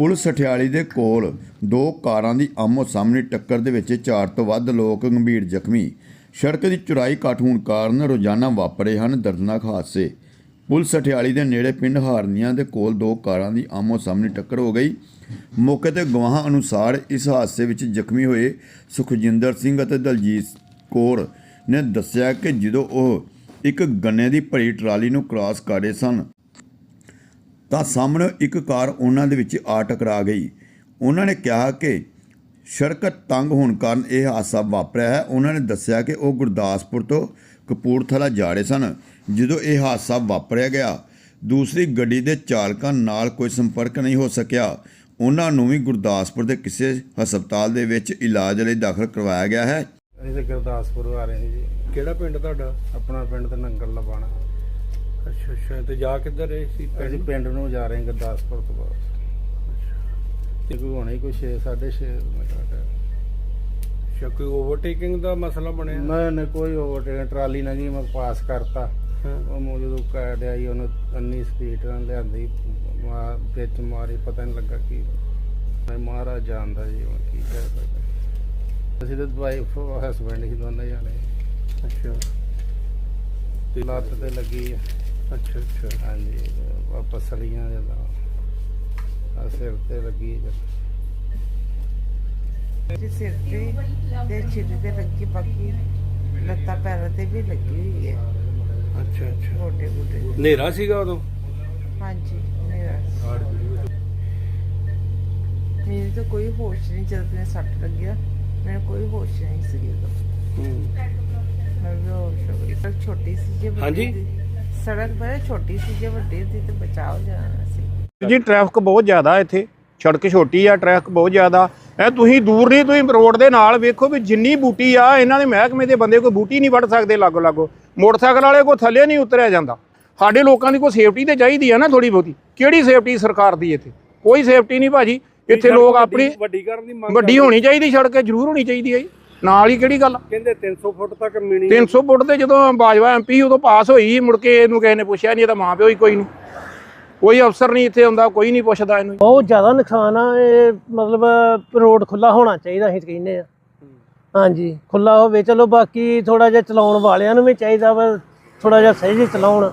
Police Sathiali ਦੇ ਕੋਲ ਦੋ ਕਾਰਾਂ ਦੀ ਆਮੋ ਸਾਹਮਣੇ ਟੱਕਰ ਦੇ ਵਿੱਚ ਚਾਰ ਤੋਂ ਵੱਧ ਲੋਕ ਗੰਭੀਰ ਜ਼ਖਮੀ। ਸੜਕ ਦੀ ਚੁਰਾਈ ਘੱਟ ਹੋਣ ਕਾਰਨ ਰੋਜ਼ਾਨਾ ਵਾਪਰੇ ਹਨ ਦਰਦਨਾਕ ਹਾਦਸੇ। ਪੁਲਿਸ ਸਠਿਆਲੀ ਦੇ ਨੇੜੇ ਪਿੰਡ ਹਾਰਨੀਆਂ ਦੇ ਕੋਲ ਦੋ ਕਾਰਾਂ ਦੀ ਆਮੋ ਸਾਹਮਣੇ ਟੱਕਰ ਹੋ ਗਈ। ਮੌਕੇ ਤੇ ਗਵਾਹਾਂ ਅਨੁਸਾਰ ਇਸ ਹਾਦਸੇ ਵਿੱਚ ਜ਼ਖਮੀ ਹੋਏ ਸੁਖਜਿੰਦਰ ਸਿੰਘ ਅਤੇ ਦਲਜੀਤ ਕੌਰ ਨੇ ਦੱਸਿਆ ਕਿ ਜਦੋਂ ਉਹ ਇੱਕ ਗੰਨੇ ਦੀ ਭਰੀ ਟਰਾਲੀ ਨੂੰ ਕ੍ਰਾਸ ਕਰ ਰਹੇ ਸਨ ਤਾਂ ਸਾਹਮਣੇ ਇੱਕ ਕਾਰ ਉਹਨਾਂ ਦੇ ਵਿੱਚ ਆ ਟਕਰਾ ਗਈ। ਉਹਨਾਂ ਨੇ ਕਿਹਾ ਕਿ ਸੜਕ ਤੰਗ ਹੋਣ ਕਾਰਨ ਇਹ ਹਾਦਸਾ ਵਾਪਰਿਆ ਹੈ। ਉਹਨਾਂ ਨੇ ਦੱਸਿਆ ਕਿ ਉਹ ਗੁਰਦਾਸਪੁਰ ਤੋਂ ਕਪੂਰਥਲਾ ਜਾ ਰਹੇ ਸਨ। ਜਦੋਂ ਇਹ ਹਾਦਸਾ ਵਾਪਰਿਆ ਗਿਆ ਦੂਸਰੀ ਗੱਡੀ ਦੇ ਚਾਲਕਾਂ ਨਾਲ ਕੋਈ ਸੰਪਰਕ ਨਹੀਂ ਹੋ ਸਕਿਆ। ਉਹਨਾਂ ਨੂੰ ਵੀ ਗੁਰਦਾਸਪੁਰ ਦੇ ਕਿਸੇ ਹਸਪਤਾਲ ਦੇ ਵਿੱਚ ਇਲਾਜ ਲਈ ਦਾਖਲ ਕਰਵਾਇਆ ਗਿਆ ਹੈ। ਅਸੀਂ ਤੇ ਗੁਰਦਾਸਪੁਰ ਆ ਰਹੇ ਸੀ। ਜੀ ਕਿਹੜਾ ਪਿੰਡ ਤੁਹਾਡਾ? ਆਪਣਾ ਪਿੰਡ ਤੇ ਨੰਗਲ ਲਵਾਣਾ। ਅੱਛਾ ਅੱਛਾ ਤੇ ਜਾ ਕਿੱਧਰ ਰਹੇ ਸੀ ਅਸੀਂ ਪਿੰਡ? ਪਿੰਡ ਨੂੰ ਜਾ ਰਹੇ ਹਾਂ ਗੁਰਦਾਸਪੁਰ ਤੋਂ ਬਾਅਦ ਤੇ ਕੋਈ ਹੋਣੀ ਕੋਈ 6 6:30 ਮਿੰਟ ਅੱਛਾ ਕੋਈ ਓਵਰਟੇਕਿੰਗ ਦਾ ਮਸਲਾ ਬਣਿਆ? ਨਾ ਨਾ ਕੋਈ ਓਵਰਟੇਕ ਟਰਾਲੀ ਨਾ ਗਈ ਮੈਂ ਪਾਸ ਕਰਤਾ। ਹਾਂ। ਉਹ ਮੋ ਜਦੋਂ ਹੀ ਉਹਨੂੰ ਅੰਨੀ ਸਪੀਡ ਨਾਲ ਲਿਆਂਦੀ ਵਿੱਚ ਮਾਰੀ ਪਤਾ ਨਹੀਂ ਲੱਗਾ ਕੀ। ਮੈਂ ਮਹਾਰਾਜ ਜਾਣਦਾ ਜੀ ਹੁਣ ਕੀ ਕਹਿ ਸਕਦਾ। ਅਸੀਂ ਤਾਂ ਵਾਈਫ ਹਸਬੈਂਡ ਹੀ ਦੋਨੇ ਜਾਣੇ। ਅੱਛਾ। ਤੇ ਲੱਤ ਤੇ ਲੱਗੀ ਆ। ਅੱਛਾ ਅੱਛਾ। ਹਾਂਜੀ ਤੇ ਵਾਪਸ ਸੜੀਆਂ ਜਦੋਂ ਆ ਸਿਰ ਤੇ ਲੱਗੀ ਜਦੋਂ। ਜੀ ਸਿਰ ਤੇ ਤੇ ਛਿੱਲ ਤੇ ਲੱਗੀ ਬਾਕੀ ਲੱਤਾਂ ਪੈਰਾਂ ਤੇ ਵੀ ਲੱਗੀ ਹੋਈ ਹੈ। ਅੱਛਾ ਅੱਛਾ। ਗੋਡੇ ਗੋਡੇ ਹਨੇਰਾ ਸੀਗਾ ਉਦੋਂ? ਹਾਂਜੀ ਮੇਰਾ ਮੈਨੂੰ ਤਾਂ ਕੋਈ ਹੋਸ਼ ਨਹੀਂ ਜਦ ਮੈਨੂੰ ਸੱਟ ਲੱਗਿਆ ਮੈਨੂੰ ਕੋਈ ਹੋਸ਼ ਨਹੀਂ ਸੀ ਉਦੋਂ। ਹੂੰ। ਮੈਂ ਵੀ ਹੋਸ਼ ਹੋ ਗਈ। ਸੜਕ ਛੋਟੀ ਸੀ ਜੇ ਹਾਂਜੀ? ਸੀ। ਸੜਕ ਬੜਾ ਛੋਟੀ ਸੀ ਜੇ ਵੱਡੀ ਸੀ ਤੇ ਬਚਾਓ ਜਾਣਾ ਸੀ ਜੀ ਟ੍ਰੈਫਿਕ ਬਹੁਤ ਜ਼ਿਆਦਾ ਇੱਥੇ। ਸੜਕ ਛੋਟੀ ਆ ਟ੍ਰੈਫਿਕ ਬਹੁਤ ਜ਼ਿਆਦਾ। ਐ ਤੁਸੀਂ ਦੂਰ ਨਹੀਂ ਤੁਸੀਂ ਰੋਡ ਦੇ ਨਾਲ ਵੇਖੋ ਵੀ ਜਿੰਨੀ ਬੂਟੀ ਆ ਇਹਨਾਂ ਦੇ ਮਹਿਕਮੇ ਦੇ ਬੰਦੇ ਕੋਈ ਬੂਟੀ ਨਹੀਂ ਵੱਢ ਸਕਦੇ ਲਾਗੋ ਲਾਗੋ। ਮੋਟਰਸਾਈਕਲ ਵਾਲੇ ਕੋ ਥੱਲੇ ਨਹੀਂ ਉਤਰਿਆ ਜਾਂਦਾ। ਸਾਡੇ ਲੋਕਾਂ ਦੀ ਕੋਈ ਸੇਫਟੀ ਤੇ ਚਾਹੀਦੀ ਆ ਨਾ ਥੋੜੀ ਬਹੁਤੀ। ਕਿਹੜੀ ਸੇਫਟੀ ਸਰਕਾਰ ਦੀ ਇੱਥੇ? ਕੋਈ ਸੇਫਟੀ ਨਹੀਂ ਭਾਜੀ। ਇੱਥੇ ਲੋਕ ਆਪਣੀ ਵੱਡੀ ਕਰਨ ਦੀ ਮੰਗ ਵੱਡੀ ਹੋਣੀ ਚਾਹੀਦੀ ਸੜਕ ਜ਼ਰੂਰ ਹੋਣੀ ਚਾਹੀਦੀ ਹੈ ਜੀ। ਨਾਲ ਹੀ ਕਿਹੜੀ ਗੱਲ? ਕਹਿੰਦੇ 300 ਫੁੱਟ ਤੱਕ ਮਿਣੀ 300 ਫੁੱਟ ਤੇ ਜਦੋਂ ਬਾਜਵਾ ਐਮਪੀ ਉਦੋਂ ਪਾਸ ਹੋਈ ਮੁੜ ਕੇ ਇਹਨੂੰ ਕਿਸੇ ਨੇ ਪੁੱਛਿਆ ਨਹੀਂ ਇਹਦਾ ਮਾਂ ਪਿਓ ਹੀ ਕੋਈ ਨਹੀਂ। ਕੋਈ ਅਫਸਰ ਨਹੀਂ ਇੱਥੇ ਹੁੰਦਾ ਕੋਈ ਨਹੀਂ ਪੁੱਛਦਾ ਇਹਨੂੰ। ਬਹੁਤ ਜ਼ਿਆਦਾ ਨੁਕਸਾਨ ਆ ਇਹ ਮਤਲਬ ਰੋਡ ਖੁੱਲਾ ਹੋਣਾ ਚਾਹੀਦਾ ਅਸੀਂ ਕਹਿੰਦੇ ਆ। ਹਾਂਜੀ ਖੁੱਲਾ ਹੋਵੇ ਚਲੋ ਬਾਕੀ ਥੋੜਾ ਜਿਹਾ ਚਲਾਉਣ ਵਾਲਿਆਂ ਨੂੰ ਵੀ ਚਾਹੀਦਾ ਵਾ ਥੋੜਾ ਜਿਹਾ ਸਹੀ ਜਿਹੀ ਚਲਾਉਣ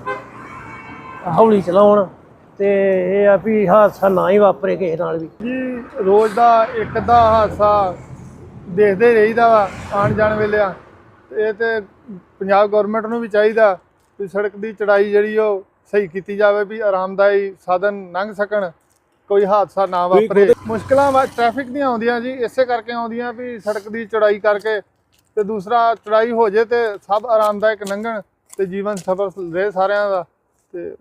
ਹੌਲੀ ਚਲਾਉਣ ਤੇ ਇਹ ਆ ਵੀ ਹਾਦਸਾ ਨਾ ਹੀ ਵਾਪਰੇ ਕਿਸੇ ਨਾਲ ਵੀ। ਜੀ ਰੋਜ਼ ਦਾ ਇੱਕ ਦਾ ਹਾਦਸਾ ਦੇਖਦੇ ਰਹੀਦਾ ਵਾ ਆਣ ਜਾਣ ਵੇਲੇ ਆ। ਇਹ ਤੇ ਪੰਜਾਬ ਗਵਰਨਮੈਂਟ ਨੂੰ ਵੀ ਚਾਹੀਦਾ ਵੀ ਸੜਕ ਦੀ ਚੜਾਈ ਜਿਹੜੀ ਉਹ ਸਹੀ ਕੀਤੀ ਜਾਵੇ ਵੀ ਆਰਾਮਦਾਈ ਸਾਧਨ ਲੰਘ ਸਕਣ ਕੋਈ ਹਾਦਸਾ ਨਾ ਵਾਪਰੇ। ਮੁਸ਼ਕਲਾਂ ਵਾ ਟ੍ਰੈਫਿਕ ਦੀਆਂ ਆਉਂਦੀਆਂ ਜੀ ਇਸੇ ਕਰਕੇ ਆਉਂਦੀਆਂ ਵੀ ਸੜਕ ਦੀ ਚੜਾਈ ਕਰਕੇ ਤੇ ਦੂਸਰਾ ਚੜਾਈ ਹੋ ਜੇ ਤੇ ਸਭ ਆਰਾਮਦਾਇਕ ਲੰਘਣ ਤੇ ਜੀਵਨ ਸਫਲ ਰਹੇ ਸਾਰਿਆਂ ਦਾ। ਤੇ